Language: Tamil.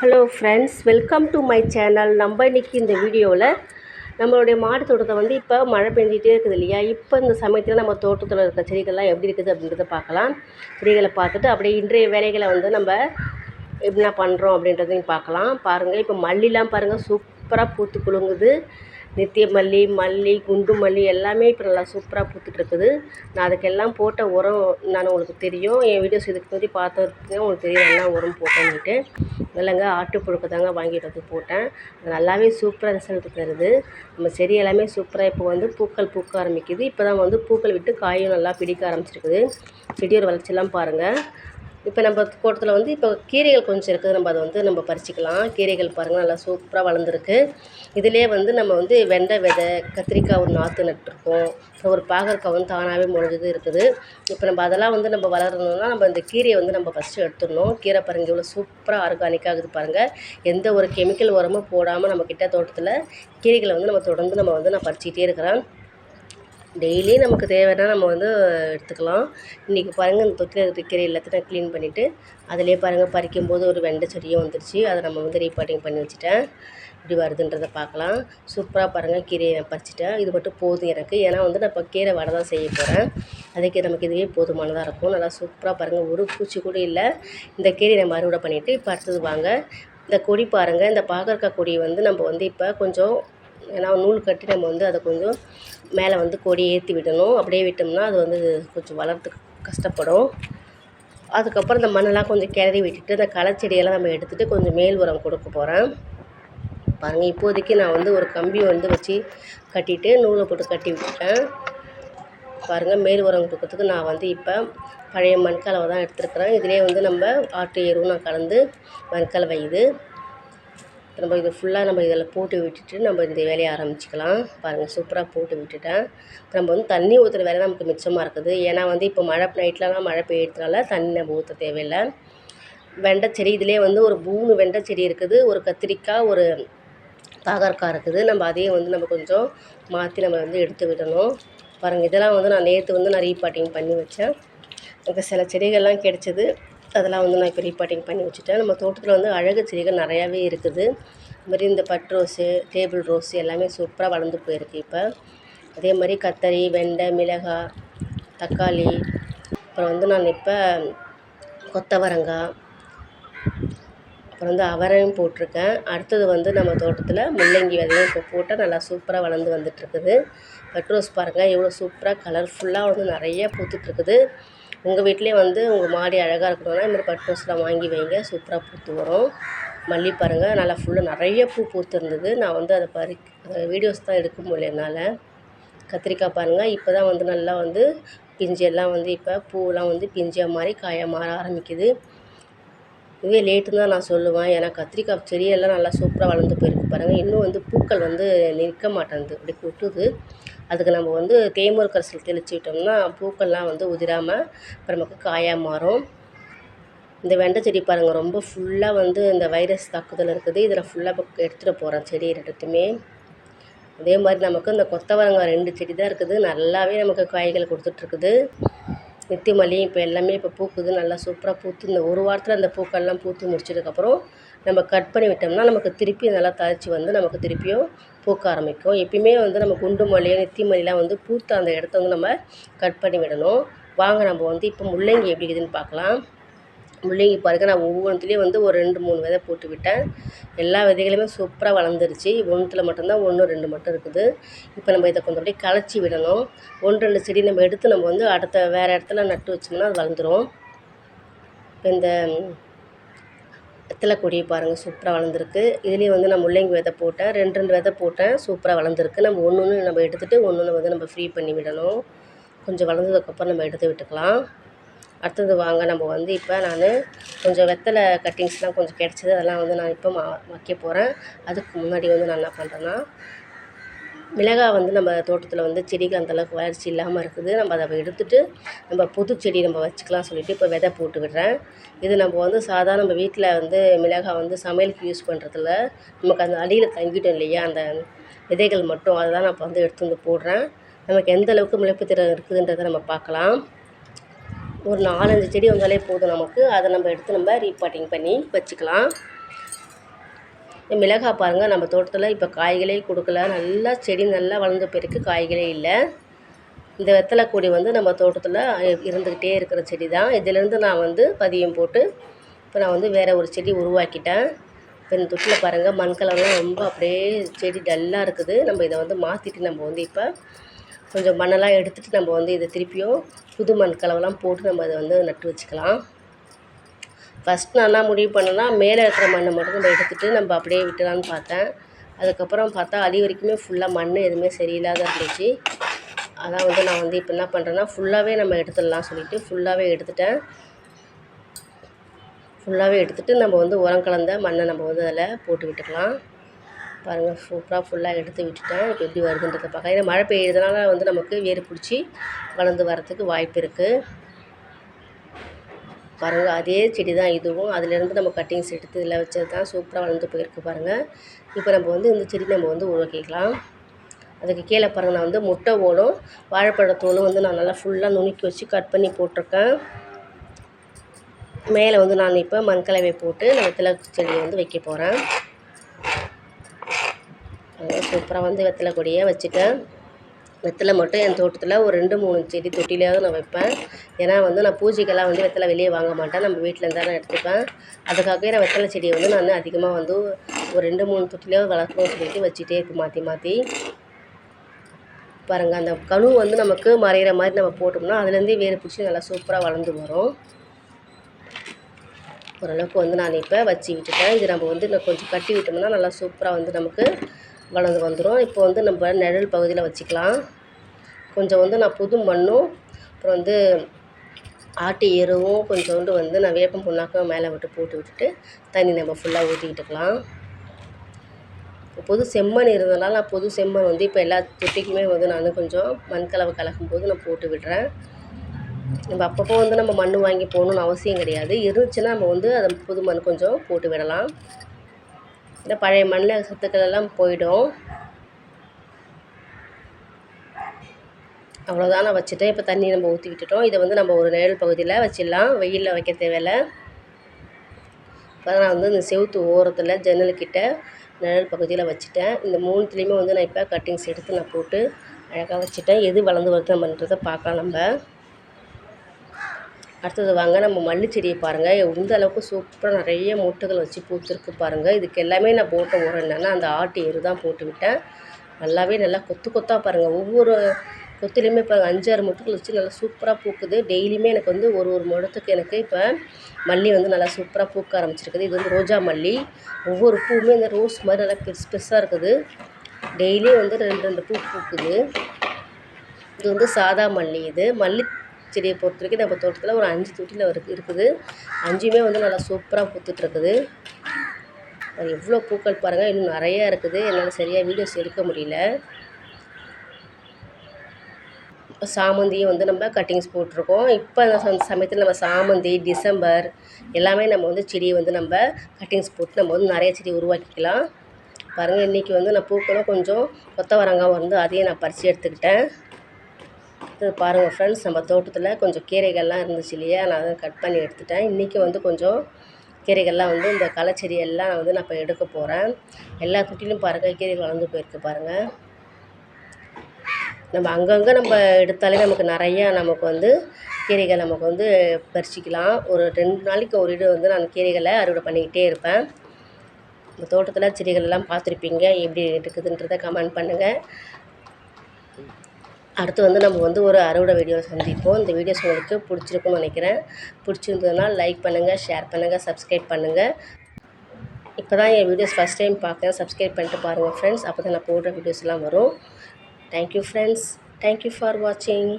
Hello friends welcome to my channel நம்ம இன்றைக்கி இந்த வீடியோவில் நம்மளுடைய மாடி தோட்டத்தை வந்து இப்போ மழை பெஞ்சிகிட்டே இருக்குது இல்லையா? இப்போ இந்த சமயத்தில் நம்ம தோட்டத்தில் இருக்க செடிகள்லாம் எப்படி இருக்குது அப்படின்றத பார்க்கலாம். செடிகளை பார்த்துட்டு அப்படியே இன்றைய வேலைகளை வந்து நம்ம என்ன பண்ணுறோம் அப்படின்றதையும் பார்க்கலாம். பாருங்கள் இப்போ மல்லிலாம் பாருங்கள் சூப்பராக பூத்து குலுங்குது. நித்திய மல்லி மல்லி குண்டு மல்லி எல்லாமே இப்போ நல்லா சூப்பராக பூத்துட்ருக்குது நான் அதுக்கெல்லாம் போட்ட உரம் நான் உங்களுக்கு தெரியும். என் வீடியோஸ் இதுக்கு முன்னாடி பார்த்ததுக்கு உங்களுக்கு தெரியும். என்ன உரம் போட்டேன்னுட்டு. இல்லைங்க ஆட்டு புழுக்க தாங்க வாங்கிட்டு வந்து போட்டேன். அது நல்லாவே சூப்பராக ரிசல்ட் தருது. நம்ம செடி எல்லாமே சூப்பராக இப்போ வந்து பூக்கள் பூக்க ஆரம்பிக்குது. இப்போ தான் வந்து பூக்கள் விட்டு காயும் நல்லா பிடிக்க ஆரம்பிச்சிருக்குது. செடியோட வளர்ச்சியெல்லாம் பாருங்கள் இப்போ நம்ம தோட்டத்தில் வந்து இப்போ கீரைகள் கொஞ்சம் இருக்குது நம்ம அதை வந்து நம்ம பறிச்சுக்கலாம். கீரைகள் பாருங்கள் நல்லா சூப்பராக வளர்ந்துருக்கு. இதிலே வந்து நம்ம வந்து வெண்டை விதை கத்திரிக்காய் ஒரு நாற்று நட்டுருக்கோம். அப்புறம் ஒரு பாகற்காய் வந்து தானாகவே முளைஞ்சது இருக்குது. இப்போ நம்ம அதெல்லாம் வந்து நம்ம வளரணும்னா நம்ம இந்த கீரையை வந்து நம்ம ஃபஸ்ட்டு எடுத்துடணும். கீரை பாருங்கள் இவ்வளோ சூப்பராக ஆர்கானிக்காக இருக்குது பாருங்கள் எந்த ஒரு கெமிக்கல் உரமும் போடாமல் நம்ம கிட்ட தோட்டத்தில் கீரைகளை வந்து நம்ம தொடர்ந்து நம்ம வந்து நான் பறிச்சிக்கிட்டே இருக்கிறேன். டெய்லி நமக்கு தேவைன்னா நம்ம வந்து எடுத்துக்கலாம். இன்றைக்கி பாருங்கள் இந்த தொட்டியில் இருக்கிற கீரை எல்லாத்தையும் நான் க்ளீன் பண்ணிவிட்டு அதிலே பாருங்கள் பறிக்கும் போது ஒரு வெண்டை செடியும் வந்துருச்சு. அதை நம்ம வந்து ரீபாட்டிங் பண்ணி வச்சுட்டேன். இப்படி வருதுன்றதை பார்க்கலாம். சூப்பராக பாருங்கள் கீரையை நான் பறிச்சிட்டேன். இது மட்டும் போதும் எனக்கு. ஏன்னா வந்து நான் இப்போ கீரை வடை தான் செய்ய போகிறேன் அதுக்கு நமக்கு இதுவே போதுமானதாக இருக்கும். நல்லா சூப்பராக பாருங்கள் ஒரு பூச்சி கூட இல்லை. இந்த கீரையை நம்ம அறுவடை பண்ணிவிட்டு இப்போ அடுத்தது வாங்க. இந்த கொடி பாருங்கள் இந்த பாகற்காய் கொடியை வந்து நம்ம வந்து இப்போ கொஞ்சம் ஏன்னா நூல் கட்டி நம்ம வந்து அதை கொஞ்சம் மேலே வந்து கொடி ஏற்றி விடணும். அப்படியே விட்டோம்னா அது வந்து கொஞ்சம் வளர்றதுக்கு கஷ்டப்படும். அதுக்கப்புறம் இந்த மண்ணெல்லாம் கொஞ்சம் கிளறி விட்டுட்டு அந்த களைச்செடியெல்லாம் நம்ம எடுத்துகிட்டு கொஞ்சம் மேல் உரம் கொடுக்க போகிறேன் பாருங்கள் இப்போதைக்கு நான் வந்து ஒரு கம்பி வந்து வச்சு கட்டிட்டு நூலை போட்டு கட்டி விட்டுட்டேன். பாருங்கள் மேல் உரம் கொடுக்கறதுக்கு நான் வந்து இப்போ பழைய மண்கலவை தான் எடுத்துருக்குறேன். இதிலே வந்து நம்ம ஆட்டு எருவும் நான் கலந்து மண்கலவை இது. நம்ம இது ஃபுல்லாக நம்ம இதில் போட்டு விட்டுட்டு நம்ம இந்த வேலையை ஆரம்பிச்சிக்கலாம். பாருங்கள் சூப்பராக போட்டு விட்டுட்டேன். நம்ம வந்து தண்ணி ஊற்றுற வேலை நமக்கு மிச்சமாக இருக்குது. ஏன்னா வந்து இப்போ மழை நைட்லலாம் மழை பெய்யறதுனால தண்ணி நம்ம ஊற்ற தேவையில்லை. வெண்டை செடி இதிலே வந்து ஒரு மூணு வெண்டை செடி இருக்குது. ஒரு கத்திரிக்காய் ஒரு பாகற்காய் இருக்குது. நம்ம அதையும் வந்து நம்ம கொஞ்சம் மாற்றி நம்ம வந்து எடுத்து விடணும். பாருங்கள் இதெல்லாம் வந்து நான் நேற்று வந்து நான் ரீபாட்டிங் பண்ணி வச்சேன். எனக்கு சில செடிகள்லாம் கிடச்சிது. அதெல்லாம் வந்து நான் இப்போ ரீபாட்டிங் பண்ணி வச்சுட்டேன். நம்ம தோட்டத்தில் வந்து அழகு செடிகள் நிறையாவே இருக்குது. இது மாதிரி இந்த பட் ரோஸு டேபிள் ரோஸ் எல்லாமே சூப்பராக வளர்ந்து போயிருக்கு இப்போ. அதே மாதிரி கத்தரி வெண்டை மிளகாய் தக்காளி அப்புறம் வந்து நான் இப்போ கொத்தவரங்காய் அப்புறம் வந்து அவரையும் போட்டிருக்கேன். அடுத்தது வந்து நம்ம தோட்டத்தில் முள்ளங்கி விதையும் இப்போ போட்டால் நல்லா சூப்பராக வளர்ந்து வந்துட்டுருக்குது பட் ரோஸ் பாருங்கள் எவ்வளோ சூப்பராக கலர்ஃபுல்லாக வந்து நிறைய பூத்துட்ருக்குது உங்கள் வீட்டிலே வந்து உங்கள் மாடி அழகாக இருக்கணும்னா இந்த மாதிரி பட் ரோஸ்லாம் வாங்கி வைங்க. சூப்பராக பூத்து வரும். மல்லி பாருங்கள் நல்லா ஃபுல்லாக நிறைய பூ பூத்துருந்தது. நான் வந்து அதை பறி வீடியோஸ் தான் எடுக்க முடியல என்னால். கத்திரிக்காய் பாருங்கள் இப்போ தான் வந்து நல்லா வந்து பிஞ்சு எல்லாம் வந்து இப்போ பூவெலாம் வந்து பிஞ்சாக மாறி காயாக மாற ஆரம்பிக்குது. இதுவே லேட்டுன்னு தான் நான் சொல்லுவேன். ஏன்னா கத்திரிக்காய் செடியெல்லாம் நல்லா சூப்பராக வளர்ந்து போயிருக்கு பாருங்கள் இன்னும் வந்து பூக்கள் வந்து நிற்க மாட்டேங்குது. அப்படி கொட்டுது. அதுக்கு நம்ம வந்து தேமூர் கரைசல் தெளித்து விட்டோம்னா பூக்கள்லாம் வந்து உதிராமல் அப்புறம் நமக்கு காயாக மாறும். இந்த வெண்டை செடி பாருங்கள் ரொம்ப ஃபுல்லாக வந்து இந்த வைரஸ் தாக்குதல் இருக்குது. இதில் ஃபுல்லாக இப்போ எடுத்துகிட்டு போகிறேன் செடி ரெண்டுத்துமே அதே மாதிரி நமக்கு இந்த கொத்தவரங்காய் ரெண்டு செடி தான் இருக்குது. நல்லாவே நமக்கு காய்கள் கொடுத்துட்ருக்குது. நித்தி மல்லி இப்போ எல்லாமே இப்போ பூக்குது. நல்லா சூப்பராக பூத்து இந்த ஒரு வாரத்தில் அந்த பூக்கள்லாம் பூத்து முடிச்சதுக்கப்புறம் நம்ம கட் பண்ணி விட்டோம்னா நமக்கு திருப்பி நல்லா தழைச்சி வந்து நமக்கு திருப்பியும் பூக்க ஆரம்பிக்கும். எப்பயுமே வந்து நம்ம குண்டு மல்லி நெத்தி மல்லிலாம் வந்து பூத்த அந்த இடத்த வந்து நம்ம கட் பண்ணி விடணும். வாங்க நம்ம வந்து இப்போ முள்ளங்கி எப்படி இருக்குதுன்னு பார்க்கலாம். முள்ளங்கி பாருங்கள் நான் ஒவ்வொன்றுத்துலேயும் வந்து ஒரு ரெண்டு மூணு விதை போட்டு விட்டேன். எல்லா விதைகளுமே சூப்பராக வளர்ந்துருச்சு. ஒன்றுத்தில் மட்டும்தான் ஒன்று ரெண்டு மட்டும் இருக்குது. இப்போ நம்ம இதை கொஞ்சம் அப்படியே களைச்சி விடணும். ஒன்று ரெண்டு செடி நம்ம எடுத்து நம்ம வந்து அடுத்த வேறு இடத்துல நட்டு வச்சோம்னா அது வளர்ந்துடும் இப்போ இந்த வெத்தலை கொடி பாருங்கள் சூப்பராக வளர்ந்துருக்கு. இதுலேயும் வந்து நான் முள்ளங்கி விதை போட்டேன். ரெண்டு ரெண்டு விதை போட்டேன். சூப்பராக வளர்ந்துருக்கு. நம்ம ஒன்று ஒன்று நம்ம எடுத்துகிட்டு ஒன்று ஒன்று வந்து நம்ம ஃப்ரீ பண்ணி விடணும். கொஞ்சம் வளர்ந்ததுக்கப்புறம் நம்ம எடுத்து விட்டுக்கலாம். அடுத்தது வாங்க நம்ம வந்து இப்போ நான் கொஞ்சம் வெத்தலை கட்டிங்ஸ்லாம் கொஞ்சம் கிடச்சிது அதெல்லாம் வந்து நான் இப்போ மா வைக்க போகிறேன் அதுக்கு முன்னாடி வந்து நான் என்ன பண்ணுறேன்னா மிளகாய் வந்து நம்ம தோட்டத்தில் வந்து செடிகள் அந்தளவுக்கு வளர்ச்சி இல்லாமல் இருக்குது. நம்ம அதை எடுத்துகிட்டு நம்ம புது செடி நம்ம வச்சுக்கலாம் சொல்லிவிட்டு இப்போ விதை போட்டு விடுறேன். இது நம்ம வந்து சாதாரண நம்ம வீட்டில் வந்து மிளகாய் வந்து சமையலுக்கு யூஸ் பண்ணுறதில்ல நமக்கு அந்த அடியில் தங்கிட்டோம் இல்லையா? அந்த விதைகள் மட்டும் அதை தான் நான் வந்து எடுத்து வந்து போடுறேன். நமக்கு எந்த அளவுக்கு முளைப்பு திறன் இருக்குதுன்றதை நம்ம பார்க்கலாம். ஒரு நாலஞ்சு செடி வந்தாலே போதும் நமக்கு. அதை நம்ம எடுத்து நம்ம ரீபாட்டிங் பண்ணி வச்சுக்கலாம். மிளகாய் பாருங்கள் நம்ம தோட்டத்தில் இப்போ காய்களே கொடுக்கல. நல்லா செடி நல்லா வளர்ந்த பிறகு காய்களே இல்லை. இந்த வெத்தலை கொடி வந்து நம்ம தோட்டத்தில் இருந்துக்கிட்டே இருக்கிற செடி தான் இதிலேருந்து நான் வந்து பதியம் போட்டு இப்போ நான் வந்து வேறு ஒரு செடி உருவாக்கிட்டேன். இப்போ இந்த தொட்டில் பாருங்கள் மண் கலர்லாம் ரொம்ப அப்படியே செடி டல்லாக இருக்குது. நம்ம இதை வந்து மாற்றிட்டு நம்ம வந்து இப்போ கொஞ்சம் மண்ணெல்லாம் எடுத்துகிட்டு நம்ம வந்து இதை திருப்பியும் புது மண் கலவெல்லாம் போட்டு நம்ம அதை வந்து நட்டு வச்சுக்கலாம். ஃபஸ்ட் நான் என்ன முடிவு பண்ணேன்னா மேலே இருக்கிற மண்ணை மட்டும் நம்ம எடுத்துகிட்டு நம்ம அப்படியே விட்டுலான்னு பார்த்தேன். அதுக்கப்புறம் பார்த்தா அடி வரைக்குமே ஃபுல்லாக மண் எதுவுமே சரியில்லாத இருந்துச்சு. அதான் வந்து நான் வந்து இப்போ என்ன பண்ணுறேன்னா ஃபுல்லாகவே நம்ம எடுத்துடலாம் சொல்லிவிட்டு ஃபுல்லாகவே எடுத்துட்டேன். ஃபுல்லாகவே எடுத்துகிட்டு நம்ம வந்து உரம் கலந்த மண்ணை நம்ம வந்து அதில் போட்டு விட்டுக்கலாம். பாருங்கள் சூப்பராக ஃபுல்லாக எடுத்து விட்டுட்டேன். இப்போ எப்படி வருதுன்றதை பார்க்க ஏன்னா மழை பெய்யுறதுனால வந்து நமக்கு வேர் பிடிச்சி வளர்ந்து வரத்துக்கு வாய்ப்பு இருக்குது பாருங்கள் அதே செடி தான் இதுவும். அதுலேருந்து நம்ம கட்டிங்ஸ் எடுத்து இதில் வச்சது தான் சூப்பராக வளர்ந்து போயிருக்கு பாருங்கள் இப்போ நம்ம வந்து இந்த செடி நம்ம வந்து உருவாக்கிக்கலாம். அதுக்கு கீழே பாருங்கள் நான் வந்து முட்டை ஓலும் வாழைப்பழத்தோலும் வந்து நான் நல்லா ஃபுல்லாக நுணுக்கி வச்சு கட் பண்ணி போட்டிருக்கேன். மேலே வந்து நான் இப்போ மண்கலவை போட்டு நான் வெத்தலை செடியை வந்து வைக்க போகிறேன் சூப்பராக வந்து வெத்தலை கொடியை வச்சுட்டேன். வெத்தலை மட்டும் என் தோட்டத்தில் ஒரு ரெண்டு மூணு செடி தொட்டிலையாவது நான் வைப்பேன். ஏன்னா வந்து நான் பூஜைக்கெல்லாம் வந்து வெத்தலை வெளியே வாங்க மாட்டேன். நம்ம வீட்டில் இருந்தால் நான் எடுத்துப்பேன். அதுக்காகவே நான் வெத்தலை செடியை வந்து நான் அதிகமாக வந்து ஒரு ரெண்டு மூணு தொட்டிலையாவது வளர்க்கணும்னு சொல்லிட்டு வச்சுட்டே இருக்கு மாற்றி மாற்றி பாருங்கள் அந்த கணு வந்து நமக்கு மறையிற மாதிரி நம்ம போட்டோம்னா அதுலேருந்தே வேறு பிடிச்சி நல்லா சூப்பராக வளர்ந்து வரும். ஓரளவுக்கு வந்து நான் இப்போ வச்சு விட்டுட்டேன். இது நம்ம வந்து இன்னும் கொஞ்சம் கட்டி விட்டோம்னா நல்லா சூப்பராக வந்து நமக்கு வளர்ந்து வந்துடும் இப்போ வந்து நம்ம நிழல் பகுதியில் வச்சுக்கலாம். கொஞ்சம் வந்து நான் புது மண்ணும் அப்புறம் வந்து ஆட்டு எருவும் கொஞ்சோண்டு வந்து நான் வேப்பம் புண்ணாக்கம் மேலே விட்டு போட்டு விட்டுட்டு தண்ணி நம்ம ஃபுல்லாக ஊற்றிக்கிட்டுக்கலாம் புது செம்மண் இருந்ததுனால நான் பொது செம்மண் வந்து இப்போ எல்லா தொட்டிக்குமே வந்து நான் கொஞ்சம் மண் கலவை கலக்கும் போது நான் போட்டு விடுறேன். நம்ம அப்பப்போ வந்து நம்ம மண் வாங்கி போகணுன்னு அவசியம் கிடையாது. இருந்துச்சுன்னா நம்ம வந்து அதை புது மண் கொஞ்சம் போட்டு விடலாம். இந்த பழைய மண்ணில் சத்துக்கள் எல்லாம் போயிடும். அவ்வளோதான் நான் வச்சுட்டேன். இப்போ தண்ணி நம்ம ஊற்றி விட்டுட்டோம். இதை வந்து நம்ம ஒரு நிழல் பகுதியில் வச்சிடலாம். வெயிலில் வைக்க தேவையில்லை. இப்போ நான் வந்து இந்த செவுத்து ஓரத்தில் ஜன்னல்கிட்ட நிழல் பகுதியில் வச்சுட்டேன். இந்த மூணுத்துலேயுமே வந்து நான் இப்போ கட்டிங்ஸ் எடுத்து நான் போட்டு அழகாக வச்சுட்டேன். எது வளர்ந்து வருது நம்மன்றதை பார்க்கலாம் நம்ம. அடுத்தது வாங்க நம்ம மல்லி செடியை பாருங்கள் எந்த அளவுக்கு சூப்பராக நிறைய மொட்டுகள் வச்சு பூத்துருக்கு பாருங்கள் இதுக்கு எல்லாமே நான் போட்ட உரம் என்னென்னா அந்த ஆட்டு எரு தான் போட்டு விட்டேன். நல்லாவே நல்லா கொத்து கொத்தாக பாருங்கள் ஒவ்வொரு கொத்துலேயுமே இப்போ அஞ்சாறு மொட்டுகள் வச்சு நல்லா சூப்பராக பூக்குது. டெய்லியுமே எனக்கு வந்து ஒரு ஒரு முடத்துக்கு எனக்கு இப்போ மல்லி வந்து நல்லா சூப்பராக பூக்க ஆரம்பிச்சிருக்குது. இது வந்து ரோஜா மல்லி. ஒவ்வொரு பூவுமே இந்த ரோஸ் மாதிரி நல்லா பெருசு பெருசாக இருக்குது. டெய்லியும் வந்து ரெண்டு ரெண்டு பூ பூக்குது. இது வந்து சாதா மல்லி இது. மல்லி செடியை பொறுத்த வரைக்கும் நம்ம தோட்டத்தில் ஒரு அஞ்சு தொட்டியில் இருக்கு இருக்குது. அஞ்சுமே வந்து நல்லா சூப்பராக பூத்துட்ருக்குது அது எவ்வளோ பூக்கள் பாருங்கள் இன்னும் நிறையா இருக்குது. என்னால் சரியாக வீடியோஸ் எடுக்க முடியல. இப்போ சாமந்தியும் வந்து நம்ம கட்டிங்ஸ் போட்டிருக்கோம். இப்போ அந்த சமயத்தில் நம்ம சாமந்தி டிசம்பர் எல்லாமே நம்ம வந்து செடியை வந்து நம்ம கட்டிங்ஸ் போட்டு நம்ம வந்து நிறைய செடி உருவாக்கிக்கலாம். பாருங்கள் இன்றைக்கி வந்து நான் பூக்களும் கொஞ்சம் கொத்தவரங்காவும் வந்து அதையும் நான் பறித்து எடுத்துக்கிட்டேன். அடுத்தது பாருங்கள் ஃப்ரெண்ட்ஸ் நம்ம தோட்டத்தில் கொஞ்சம் கீரைகள்லாம் இருந்துச்சு இல்லையா? நான் அதை கட் பண்ணி எடுத்துட்டேன். இன்றைக்கி வந்து கொஞ்சம் கீரைகள்லாம் வந்து இந்த களைச்செடி எல்லாம் வந்து நான் இப்போ எடுக்க போகிறேன் எல்லா குட்டிலும் பாருங்கள் கீரைகள் வளர்ந்து போயிருக்கு பாருங்கள் நம்ம அங்கங்கே நம்ம எடுத்தாலே நமக்கு நிறையா நமக்கு வந்து கீரைகள் நமக்கு வந்து பறிச்சிக்கலாம். ஒரு ரெண்டு நாளைக்கு ஒரு இடம் வந்து நான் கீரைகளை அறுவடை பண்ணிக்கிட்டே இருப்பேன். இந்த தோட்டத்தில் செடிகள் எல்லாம் பார்த்துருப்பீங்க எப்படி இருக்குதுன்றதை கமெண்ட் பண்ணுங்கள் அடுத்து வந்து நம்ம வந்து ஒரு அறுவடை வீடியோ சந்திப்போம். இந்த வீடியோஸ் உங்களுக்கு பிடிச்சிருக்குன்னு நினைக்கிறேன். பிடிச்சிருந்ததுன்னா லைக் பண்ணுங்கள் ஷேர் பண்ணுங்கள் சப்ஸ்கிரைப் பண்ணுங்கள் இப்போ தான் என் வீடியோஸ் ஃபஸ்ட் டைம் பார்க்குறேன். சப்ஸ்கிரைப் பண்ணிட்டு பாருங்கள் ஃப்ரெண்ட்ஸ் அப்போ தான் நான் போடுற வீடியோஸ்லாம் வரும். தேங்க்யூ ஃப்ரெண்ட்ஸ் தேங்க்யூ ஃபார் வாட்சிங்